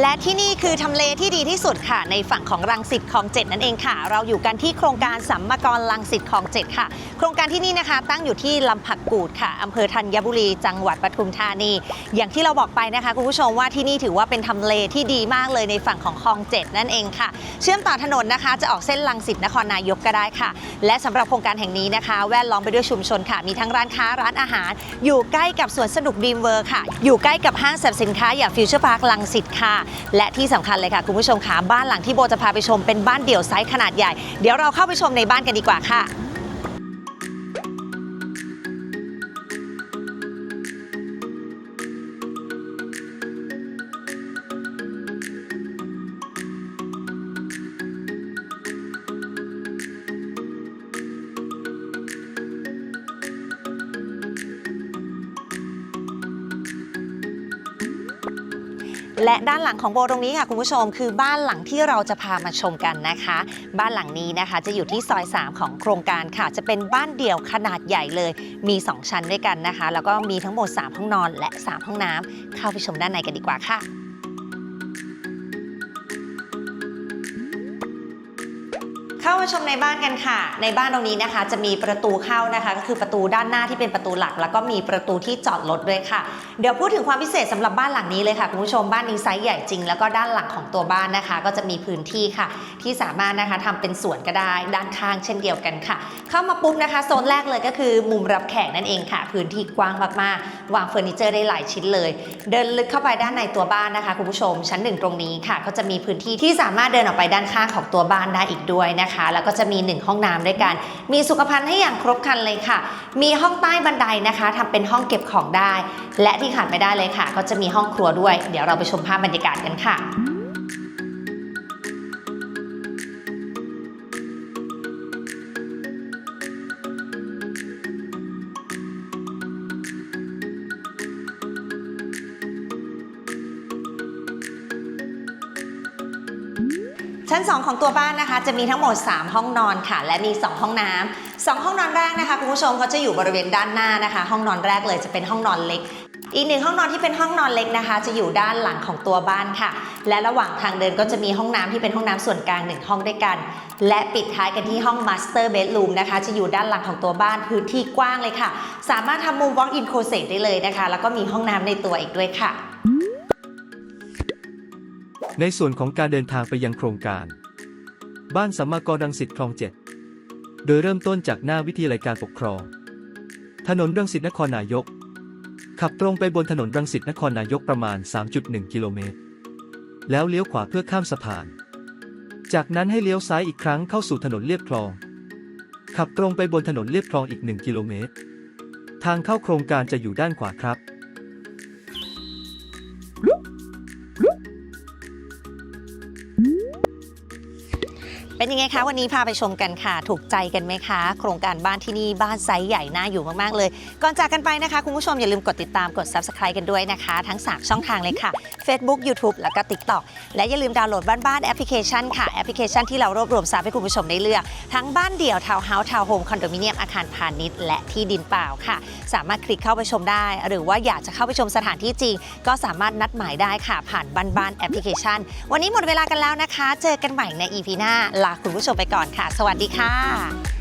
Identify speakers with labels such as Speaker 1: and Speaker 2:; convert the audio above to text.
Speaker 1: และที่นี่คือทำเลที่ดีที่สุดค่ะ ในฝั่งของรังสิตคลองเจ็ดนั่นเองค่ะ เราอยู่กันที่โครงการสัมมกรรังสิตคลองเจ็ดค่ะ โครงการที่นี่นะคะ ตั้งอยู่ที่ลำผักกูดค่ะอำเภอธัญบุรี จังหวัดปทุมธานี อย่างที่เราบอกไปนะคะคุณผู้ชมว่าที่นี่ถือว่าเป็นทำเลที่ดีมากเลยในฝั่งของคลองเจ็ดนั่นเองค่ะ เชื่อมต่อถนนนะคะ จะออกเส้นลังสิตนครนายกก็ได้ค่ะ และสำหรับโครงการแห่งนี้นะคะ แวดล้อมไปด้วยชุมชนค่ะ มีทั้งร้านค้าร้านอาหาร อยู่ใกล้กับสวนสนุกดีมเวอร์ค่ะ อยู่ใกล้กับห้างสรรพสินค้าอย่างฟิวเจอร์พาร์คลังสิตค่ะและที่สำคัญเลยค่ะ คุณผู้ชมค่ะบ้านหลังที่โบจะพาไปชมเป็นบ้านเดี่ยวไซส์ขนาดใหญ่ เดี๋ยวเราเข้าไปชมในบ้านกันดีกว่าค่ะ และด้านหลังของโบตรงนี้ค่ะ คุณผู้ชมคือบ้านหลังที่เราจะพามาชมกันนะคะ บ้านหลังนี้นะคะ จะอยู่ที่ซอย 3 ของโครงการค่ะ จะเป็นบ้านเดี่ยวขนาดใหญ่เลย มี 2 ชั้นด้วยกันนะคะ แล้วก็มีทั้งหมด 3 ห้องนอนและ 3 ห้องน้ำเข้าไปชมด้านในกันดีกว่าค่ะ เข้ามาชมในบ้านกันค่ะ ในบ้านตรงนี้นะคะ จะมีประตูเข้านะคะ ก็คือประตูด้านหน้าที่เป็นประตูหลัก แล้วก็มีประตูที่จอดรถด้วยค่ะ เดี๋ยวพูดถึงความพิเศษสำหรับบ้านหลังนี้เลยค่ะคุณผู้ชมบ้านนี้ไซส์ใหญ่จริง แล้วก็ด้านหลังของตัวบ้านนะคะ ก็จะมีพื้นที่ค่ะ ที่สามารถนะคะทำเป็นสวนก็ได้ด้านข้างเช่นเดียวกันค่ะ เข้ามาปุ๊บนะคะโซนแรกเลยก็คือมุมรับแขกนั่นเองค่ะ พื้นที่กว้างมากๆวางเฟอร์นิเจอร์ได้หลายชิ้นเลย เดินลึกเข้าไปด้านในตัวบ้านนะคะคุณผู้ชม ชั้นหนึ่งตรงนี้ค่ะ ก็จะมีพื้นที่ที่สามารถเดินออกไปด้านข้างของตัวบ้านได้อีกด้วยนะคะแล้วก็จะมีหนึ่งห้องน้ำด้วยกัน มีสุขภัณฑ์ให้อย่างครบครันเลยค่ะ มีห้องใต้บันไดนะคะทำเป็นห้องเก็บของได้ และที่ขาดไม่ได้เลยค่ะ ก็จะมีห้องครัวด้วย เดี๋ยวเราไปชมภาพบรรยากาศกันค่ะ ชั้น 2 ของตัวบ้านนะคะ จะมีทั้งหมด 3 ห้องนอนค่ะ และมี 2 ห้องน้ำสองห้องนอนแรกนะคะคุณผู้ชมเขาจะอยู่บริเวณด้านหน้านะคะ ห้องนอนแรกเลยจะเป็นห้องนอนเล็ก อีกหนึ่งห้องนอนที่เป็นห้องนอนเล็กนะคะ จะอยู่ด้านหลังของตัวบ้านค่ะ และระหว่างทางเดินก็จะมีห้องน้ำที่เป็นห้องน้ำส่วนกลางหนึ่งห้องด้วยกัน และปิดท้ายกันที่ห้อง Master Bedroom นะคะ จะอยู่ด้านหลังของตัวบ้านพื้นที่กว้างเลยค่ะ สามารถทำมุม Walk-in Closet ได้เลยนะคะ แล้วก็มีห้องน้ำในตัวอีกด้วยค่ะ
Speaker 2: ในส่วนของการเดินทางไปยังโครงการ บ้านสัมมากรรังสิตคลองเจ็ดโดยเริ่มต้นจากหน้าวิทยาลัยการปกครอง ถนนรังสิตนครนายก ขับตรงไปบนถนนรังสิตนครนายกประมาณ 3.1 กิโลเมตร แล้วเลี้ยวขวาเพื่อข้ามสะพาน จากนั้นให้เลี้ยวซ้ายอีกครั้งเข้าสู่ถนนเลียบคลอง ขับตรงไปบนถนนเลียบคลองอีก 1 กิโลเมตร ทางเข้าโครงการจะอยู่ด้านขวาครับ
Speaker 1: เป็นยังไงคะวันนี้พาไปชมกันค่ะ ถูกใจกันไหมคะ โครงการบ้านที่นี่บ้านไซส์ใหญ่น่าอยู่มากๆเลย ก่อนจากกันไปนะคะ คุณผู้ชมอย่าลืมกดติดตามกด Subscribe กันด้วยนะคะ ทั้ง 3 ช่องทางเลยค่ะ Facebook YouTube แล้วก็ TikTok และอย่าลืมดาวน์โหลดบ้านบ้านแอปพลิเคชันค่ะแอปพลิเคชันที่เรารวบรวมทรัพย์ให้คุณผู้ชมได้เลือก ทั้งบ้านเดี่ยวทาวน์เฮาส์ทาวน์โฮมคอนโดมิเนียมอาคารพาณิชย์และที่ดินเปล่าค่ะ สามารถคลิกเข้าไปชมได้ หรือว่าอยากจะเข้าไปชมสถานที่จริง ก็สามารถนัดหมายได้ค่ะ ผ่านบ้านบ้านแอปพลิเคชัน วันนี้หมดเวลากันแล้วนะคะ เจอกันใหม่ใน EP หน้าลาคุณผู้ชมไปก่อนค่ะ สวัสดีค่ะ